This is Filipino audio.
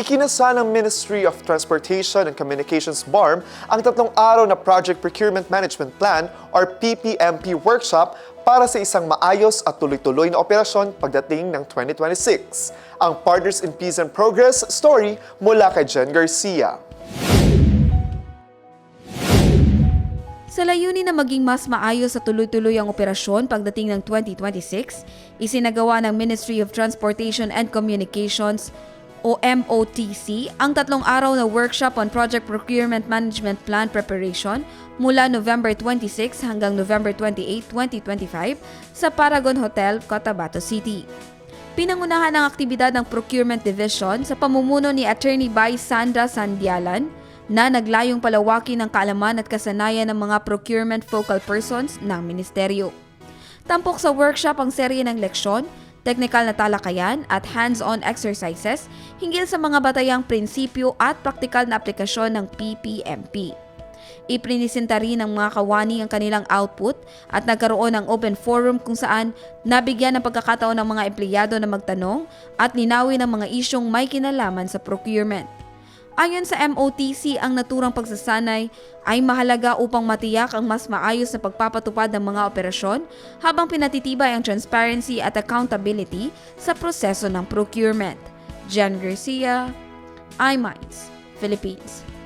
Ikinasa ng Ministry of Transportation and Communications BARM ang tatlong araw na Project Procurement Management Plan or PPMP workshop para sa isang maayos at tuloy-tuloy na operasyon pagdating ng 2026. Ang Partners in Peace and Progress story mula kay Jen Garcia. Sa layunin na maging mas maayos at tuloy-tuloy ang operasyon pagdating ng 2026, isinagawa ng Ministry of Transportation and Communications o MOTC ang tatlong araw na workshop on Project Procurement Management Plan Preparation mula November 26 hanggang November 28, 2025 sa Paragon Hotel, Cotabato City. Pinangunahan ang aktibidad ng Procurement Division sa pamumuno ni Attorney Bai Sandra Sandialan na naglayong palawakin ang kaalaman at kasanayan ng mga procurement focal persons ng ministeryo. Tampok sa workshop ang serye ng leksyon, teknikal na talakayan at hands-on exercises hinggil sa mga batayang prinsipyo at praktikal na aplikasyon ng PPMP. Iprinisenta rin ng mga kawani ang kanilang output at nagkaroon ng open forum kung saan nabigyan ng pagkakataon ng mga empleyado na magtanong at linawin ang mga isyong may kinalaman sa procurement. Ayon sa MOTC, ang naturang pagsasanay ay mahalaga upang matiyak ang mas maayos na pagpapatupad ng mga operasyon habang pinatitibay ang transparency at accountability sa proseso ng procurement. Jan Garcia, iMinds, Philippines.